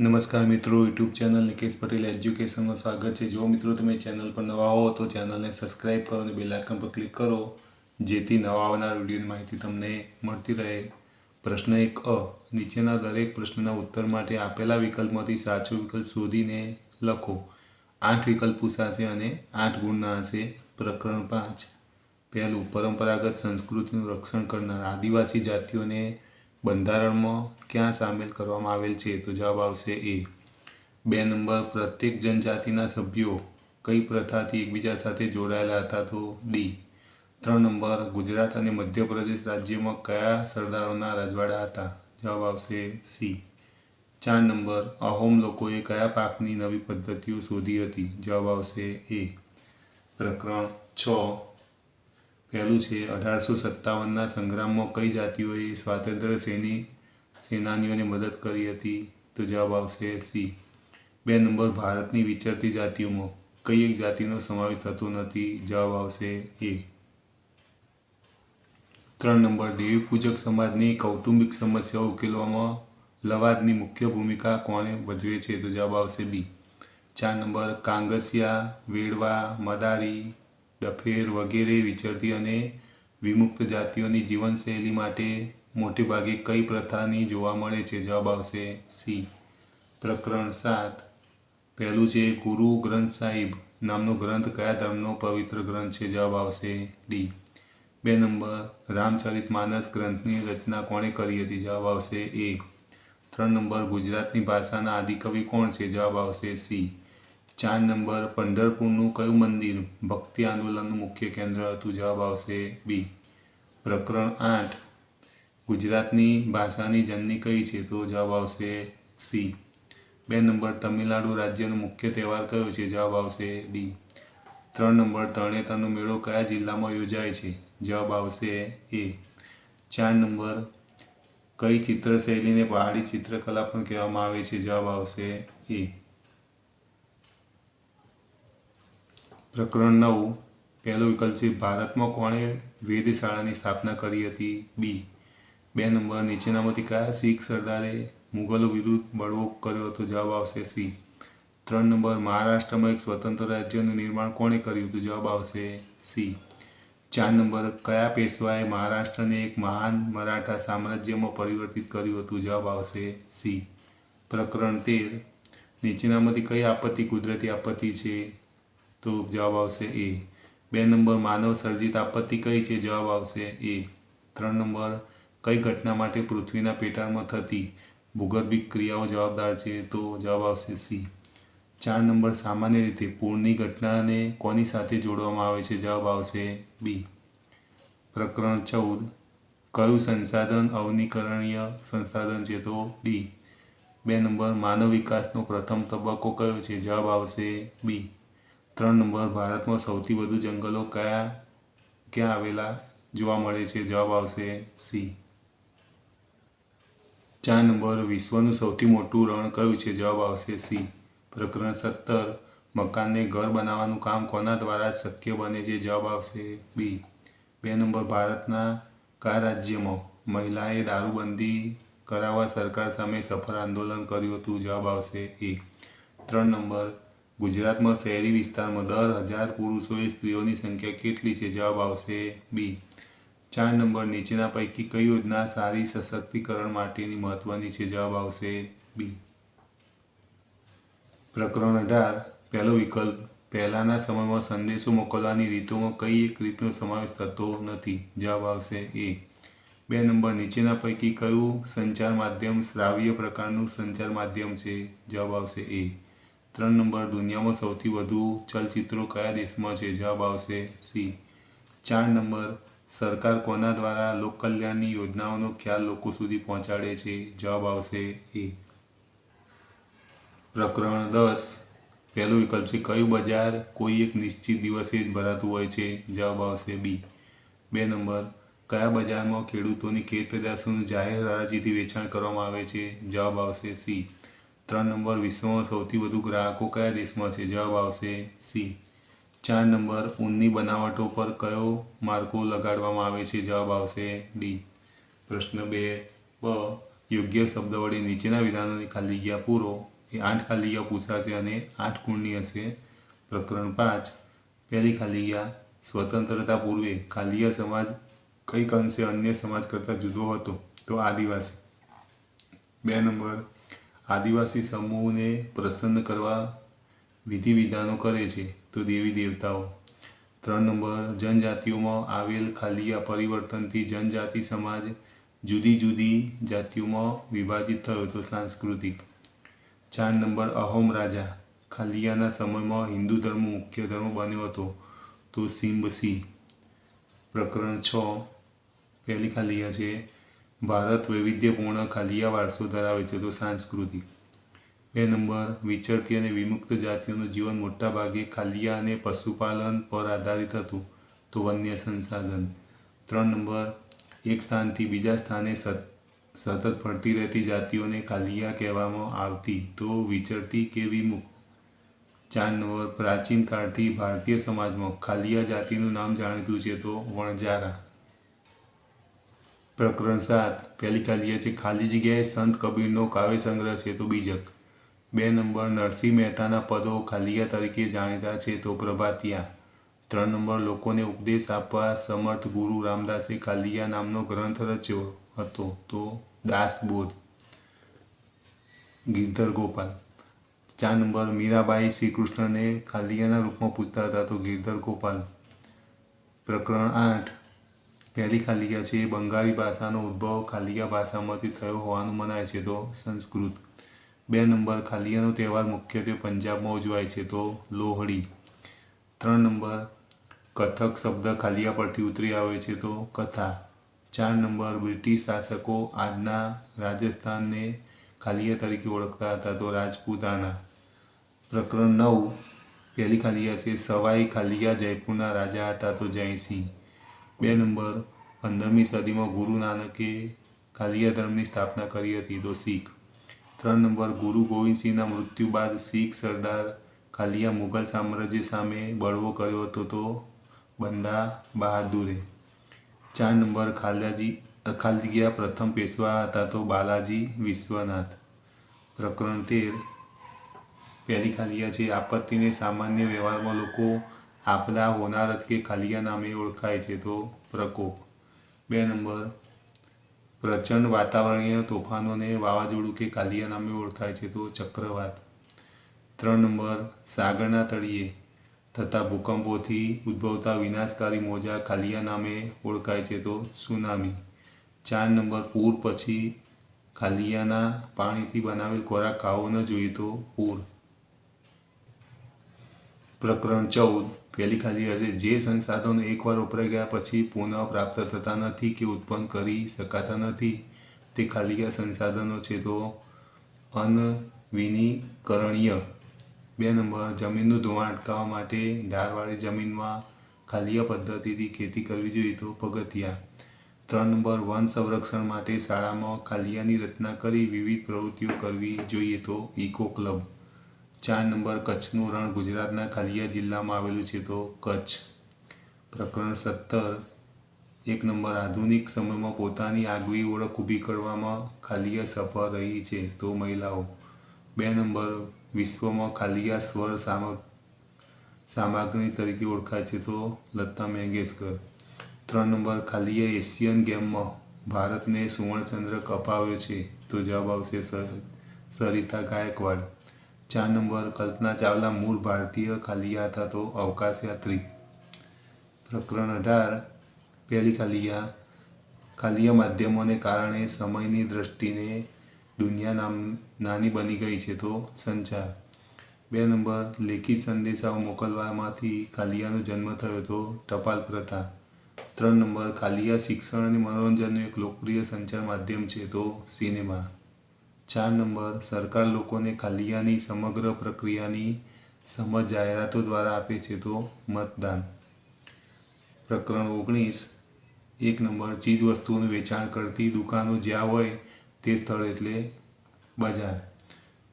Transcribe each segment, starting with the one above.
નમસ્કાર મિત્રો, YouTube channel Nikesh Patel એજ્યુકેશનમાં સ્વાગત છે. જો મિત્રો તમે ચેનલ પર નવા હો, તો ચેનલને સબસ્ક્રાઇબ કરો અને બેલ આઇકન પર ક્લિક કરો, જેથી નવા આવનાર વિડીયોની માહિતી તમને મળતી રહે. પ્રશ્ન એક અ, નીચેના દરેક પ્રશ્નના ઉત્તર માટે આપેલા વિકલ્પમાંથી સાચો વિકલ્પ શોધીને લખો. આઠ વિકલ્પ પૂછાશે અને આઠ ગુણના હશે પ્રકરણ પાંચ. પહેલું, પરંપરાગત સંસ્કૃતિનું રક્ષણ કરનાર આદિવાસી જાતિઓને બંધારણમાં ક્યાં સામેલ કરવામાં આવેલ છે તો જવાબ આવશે એ. બે નંબર, પ્રત્યેક જનજાતિના સભ્યો કઈ પ્રથાથી એકબીજા સાથે જોડાયેલા હતા તો ડી. ત્રણ નંબર, ગુજરાત અને મધ્યપ્રદેશ રાજ્યમાં કયા સરદારોના રજવાડા હતા? જવાબ આવશે સી. ચાર નંબર, અહોમ લોકોએ કયા પાકની નવી પદ્ધતિઓ શોધી હતી? જવાબ આવશે એ. પ્રકરણ છ. પહેલું છે, અઢારસો સત્તાવનના સંગ્રામમાં કઈ જાતિઓએ સ્વાતંત્ર્ય સેની, સેનાનીઓને મદદ કરી હતી? તો જવાબ આવશે સી. બે નંબર, ભારતની વિચરતી જાતિઓમાં કઈ એક જાતિનો સમાવેશ થતો નથી? જવાબ આવશે એ. ત્રણ નંબર દેવી પૂજક સમાજની કૌટુંબિક સમસ્યાઓ ઉકેલવામાં લવાદની મુખ્ય ભૂમિકા કોણે ભજવે છે? તો જવાબ આવશે બી. ચાર નંબર, કાંગસિયા, વેડવા, મદારી ડફેર વગેરે વિચરતી અને વિમુક્ત જાતિઓની જીવનશૈલી માટે મોટે ભાગે કઈ પ્રથાની જોવા મળે છે? જવાબ આવશે સી. પ્રકરણ સાત. પહેલું છે, ગુરુ ગ્રંથ સાહિબ. નામનો ગ્રંથ કયા ધર્મનો પવિત્ર ગ્રંથ છે? જવાબ આવશે ડી. બે નંબર. રામચરિત માનસ ગ્રંથની રચના કોણે કરી હતી? જવાબ આવશે એ. ત્રણ નંબર. ગુજરાતની ભાષાના આદિકવિ કોણ છે? જવાબ આવશે સી. ચાર નંબર પંઢરપુરનું કયું મંદિર ભક્તિ આંદોલનનું મુખ્ય કેન્દ્ર હતું? જવાબ આવશે બી. પ્રકરણ આઠ. ગુજરાતની ભાષાની જનની કઈ છે? તો જવાબ આવશે સી. બે નંબર તમિલનાડુ રાજ્યનો મુખ્ય તહેવાર કયો છે? જવાબ આવશે ડી. ત્રણ નંબર તરણેતરનો મેળો કયા જિલ્લામાં યોજાય છે? જવાબ આવશે એ. ચાર નંબર કઈ ચિત્રશૈલીને પહાડી ચિત્રકલા પણ કહેવામાં આવે છે? જવાબ આવશે એ. પ્રકરણ નવ, પહેલો વિકલ્પ છે, ભારતમાં કોણે વેધશાળાની સ્થાપના કરી હતી? બી, બે નંબર, નીચેનામાંથી કયા શીખ સરદારે મુગલો વિરુદ્ધ બળવો કર્યો હતો? જવાબ આવશે સી. ત્રણ નંબર, મહારાષ્ટ્રમાં એક સ્વતંત્ર રાજ્યનું નિર્માણ કોણે કર્યું હતું? જવાબ આવશે સી. ચાર નંબર, કયા પેશવાએ મહારાષ્ટ્રને એક મહાન મરાઠા સામ્રાજ્યમાં પરિવર્તિત કર્યું હતું? જવાબ આવશે સી. પ્રકરણ તેર, નીચેનામાંથી કઈ આપત્તિ, કુદરતી આપત્તિ છે? તો જવાબ આવશે એ. બે નંબર માનવ સર્જિત આપત્તિ કઈ છે? જવાબ આવશે એ. ત્રણ નંબર કઈ ઘટના માટે પૃથ્વીના પેટાળમાં થતી ભૂગર્ભિક ક્રિયાઓ જવાબદાર છે? તો જવાબ આવશે સી. ચાર નંબર સામાન્ય રીતે પૂરની ઘટનાને કોની સાથે જોડવામાં આવે છે? જવાબ આવશે બી. પ્રકરણ ચૌદ. કયું સંસાધન અવનીકરણીય સંસાધન છે? તો ડી. બે નંબર માનવ વિકાસનો પ્રથમ તબક્કો કયો છે? જવાબ આવશે બી. ત્રણ નંબર ભારતમાં સૌથી વધુ જંગલો કયા, ક્યાં આવેલા? જોવા મળે છે. જવાબ આવશે સી. ચાર નંબર, વિશ્વનું સૌથી મોટું રણ કયું છે? જવાબ આવશે સી. પ્રકરણ સત્તર, મકાનને ઘર બનાવવાનું કામ કોના દ્વારા શક્ય બને છે? જવાબ આવશે બી. બે નંબર, ભારતના કયા રાજ્યમાં મહિલાએ દારૂબંધી કરાવવા સરકાર સામે સફળ આંદોલન કર્યું હતું? જવાબ આવશે એ. ત્રણ નંબર ગુજરાતમાં શહેરી વિસ્તારમાં દર હજાર પુરુષોએ સ્ત્રીઓની સંખ્યા કેટલી છે? જવાબ આવશે બી. ચાર નંબર, નીચેના પૈકી કઈ યોજના સારી સશક્તિકરણ માટેની મહત્વની છે? જવાબ આવશે બી. પ્રકરણ અઢાર, પહેલો વિકલ્પ. પહેલાંના સમયમાં સંદેશો મોકલવાની રીતોમાં કઈ એક રીતનો સમાવેશ થતો નથી? જવાબ આવશે એ. બે નંબર, નીચેના પૈકી કયું સંચાર માધ્યમ શ્રાવ્ય પ્રકારનું સંચાર માધ્યમ છે? જવાબ આવશે એ. ત્રણ નંબર દુનિયામાં સૌથી વધુ ચલચિત્રો કયા દેશમાં છે? જવાબ આવશે સી. ચાર નંબર, સરકાર કોના દ્વારા લોકકલ્યાણની યોજનાઓનો ખ્યાલ લોકો સુધી પહોંચાડે છે? જવાબ આવશે એ. પ્રકરણ દસ. પહેલો વિકલ્પ છે, કયું બજાર કોઈ એક નિશ્ચિત દિવસે જ ભરાતું હોય છે? જવાબ આવશે બી. બે નંબર, કયા બજારમાં ખેડૂતોની ખેત પેદાશોનું જાહેર હરાજીથી વેચાણ કરવામાં આવે છે? જવાબ આવશે સી. ત્રણ નંબર વિશ્વમાં સૌથી વધુ ગ્રાહકો કયા દેશમાં છે? જવાબ આવશે સી. ચાર નંબર, ઊનની બનાવટો પર કયો માર્કો લગાડવામાં આવે છે? જવાબ આવશે ડી. પ્રશ્ન બે, બ. યોગ્ય શબ્દ વડે નીચેના વિધાનોની ખાલી જગ્યા પૂરો. એ આઠ ખાલી જગ્યા પૂછાશે અને આઠ ગુણની હશે. પ્રકરણ પાંચ, પહેલી ખાલી જગ્યા સ્વતંત્રતા પૂર્વે ખાલીયા સમાજ કંઈક અંશે અન્ય સમાજ કરતાં જુદો હતો. તો આદિવાસી. બે નંબર આદિવાસી સમૂહને પ્રસન્ન કરવા વિધિ વિધાનો કરે છે, તો દેવી દેવતાઓ. ત્રણ નંબર, જનજાતિઓમાં આવેલ ખાલીયા પરિવર્તનથી જનજાતિ સમાજ જુદી જુદી જાતિઓમાં વિભાજિત થયો તો સાંસ્કૃતિક. ચાર નંબર, અહોમ રાજા. ખાલિયાના સમયમાં હિન્દુ ધર્મ મુખ્ય ધર્મ બન્યો હતો, તો સિંબસી પ્રકરણ છ. પહેલી ખાલિયા છે ભારત વૈવિધ્યપૂર્ણ ખાલિયા વારસો ધરાવે છે, તો સાંસ્કૃતિક બે નંબર, વિચરતી અને વિમુક્ત જાતિઓનું જીવન મોટાભાગે ખાલિયા અને પશુપાલન પર આધારિત હતું. તો વન્ય સંસાધન. ત્રણ નંબર, એક સ્થાનથી બીજા સ્થાને સત, સતત ફરતી રહેતી જાતિઓને ખાલિયા કહેવામાં આવતી, તો વિચરતી કે વિમુક્ત? ચાર નંબર, પ્રાચીન કાળથી ભારતીય સમાજમાં ખાલિયા જાતિનું નામ જાણીતું છે, તો વણજારા પ્રકરણ સાત, પહેલી ખાલિયા છે, ખાલી જગ્યાએ સંત કબીરનો કાવ્ય સંગ્રહ છે તો બીજક. બે નંબર, નરસિંહ મહેતાના પદો ખાલિયા તરીકે જાણીતા છે તો પ્રભાતિયા. ત્રણ નંબર, લોકોને ઉપદેશ આપવા સમર્થ ગુરુ રામદાસે ખાલિયા નામનો ગ્રંથ રચ્યો હતો, તો દાસબોધ ગિરધર ગોપાલ. ચાર નંબર, મીરાબાઈ શ્રી કૃષ્ણને ખાલિયાના રૂપમાં પૂછતા હતા તો ગિરધર ગોપાલ. પ્રકરણ આઠ પહેલી ખાલિયા છે. બંગાળી ભાષાનો ઉદ્ભવ ખાલિયા ભાષામાંથી થયો હોવાનું મનાય છે. તો સંસ્કૃત. બે નંબર, ખાલિયાનો તહેવાર મુખ્યત્વે પંજાબમાં ઉજવાય છે. તો લોહડી. ત્રણ નંબર, કથક શબ્દ ખાલિયા પરથી ઉતરી આવે છે. તો કથા. ચાર નંબર, બ્રિટિશ શાસકો આજના રાજસ્થાનને ખાલિયા તરીકે ઓળખતા હતા. તો રાજપૂતાના પ્રકરણ નવ. પહેલી ખાલિયા છે. સવાઈ ખાલિયા જયપુરના રાજા હતા. તો જયસિંહ. બે નંબર. પંદરમી સદીમાં ગુરુ નાનકે ખાલિયા ધર્મની સ્થાપના કરી હતી, તો શીખ. ત્રણ નંબર, ગુરુ ગોવિંદસિંહના મૃત્યુ બાદ શીખ સરદાર ખાલિયા મુઘલ સામ્રાજ્ય સામે બળવો કર્યો હતો, તો બંદા બહાદુરે. ચાર નંબર ખાલાજી ખાલજિયા પ્રથમ પેશવા હતા, તો બાલાજી વિશ્વનાથ. પ્રકરણ તેર. પહેલી ખાલિયા છે, આપત્તિને સામાન્ય વ્યવહારમાં લોકો આપદા હોનારત કે ખાલિયા નામે ઓળખાય છે તો પ્રકોપ. બે નંબર. પ્રચંડ વાતાવરણીય તોફાનોને વાવાઝોડું કે કાલિયા નામે ઓળખાય છે તો ચક્રવાત. ત્રણ નંબર. સાગરના તળિયે. થતા ભૂકંપોથી ઉદ્ભવતા વિનાશકારી મોજા કાલિયા નામે ઓળખાય છે તો સુનામી. ચાર નંબર. પૂર પછી ખાલિયાના પાણીથી બનાવેલ ખોરાક ખાવો ન જોઈએ તો પૂર. પ્રકરણ ચૌદ. પહેલી ખાલી હશે. જે સંસાધનો એકવાર વપરાઈ ગયા પછી પુનઃ પ્રાપ્ત થતા નથી કે ઉત્પન્ન કરી શકાતા નથી. તે ખાલીયા સંસાધનો છે તો અનવિનીકરણીય. બે નંબર. જમીનનું ધોવાણ અટકાવવા માટે ઢાળવાળી જમીનમાં ખાલીયા પદ્ધતિથી ખેતી કરવી જોઈએ તો પગથિયા. ત્રણ નંબર. વન સંરક્ષણ માટે શાળામાં ખાલિયાની રચના કરી વિવિધ પ્રવૃત્તિઓ કરવી જોઈએ તો ઇકો ક્લબ. ચાર નંબર કચ્છનું રણ ગુજરાતના ખાલિયા જિલ્લામાં આવેલું છે તો કચ્છ. પ્રકરણ સત્તર. એક નંબર, આધુનિક સમયમાં પોતાની આગવી ઓળખ ઊભી કરવામાં ખાલિયા સફળ રહી છે તો મહિલાઓ. બે નંબર, વિશ્વમાં ખાલિયા સ્વર સામગ, સામગ્રી તરીકે ઓળખાય છે તો લતા મેંગેશકર. ત્રણ નંબર ખાલિયા એશિયન ગેમમાં ભારતને સુવર્ણચંદ્રક અપાવ્યો છે તો જવાબ આવશે સરિતા ગાયકવાડ. ચાર નંબર કલ્પના ચાવલા મૂળ ભારતીય ખાલિયા હતા તો અવકાશ યાત્રી. પ્રકરણ અઢાર, પહેલી ખાલિયા ખાલિયા માધ્યમોને કારણે સમયની દ્રષ્ટિને દુનિયા નામ નાની બની ગઈ છે તો સંચાર. બે નંબર, લેખિત સંદેશાઓ મોકલવામાંથી કાલિયાનો જન્મ થયો તો ટપાલ પ્રથા. ત્રણ નંબર ખાલિયા શિક્ષણ અને મનોરંજનનું એક લોકપ્રિય સંચાર માધ્યમ છે તો સિનેમા. ચાર નંબર, સરકાર લોકોને ખાલિયાની સમગ્ર પ્રક્રિયાની સમજ જાહેરાતો દ્વારા આપે છે તો મતદાન. પ્રકરણ ઓગણીસ, એક નંબર ચીજ વસ્તુઓનું વેચાણ કરતી દુકાનો જ્યાં હોય તે સ્થળ એટલે બજાર.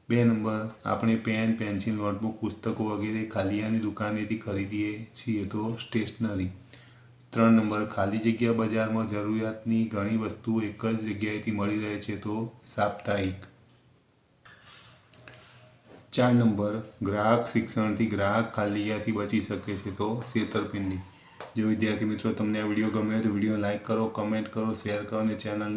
બે નંબર, આપણે પેન, પેન્સિલ, નોટબુક, પુસ્તકો વગેરે ખાલિયાની દુકાનેથી ખરીદીએ છીએ તો સ્ટેશનરી. ત્રણ નંબર ખાલી જગ્યા બજારમાં જરૂરિયાતની ઘણી વસ્તુઓ એક જ જગ્યાએથી મળી રહે છે તો સાપ્તાહિક. ચાર નંબર, ગ્રાહક શિક્ષણથી ગ્રાહક ખાલી બચી શકે છે તો છેતરપિંડી. જો વિદ્યાર્થી મિત્રો તમને આ વીડિયો ગમે તો વીડિયો લાઇક કરો, કમેન્ટ કરો, શેર કરો અને ચેનલને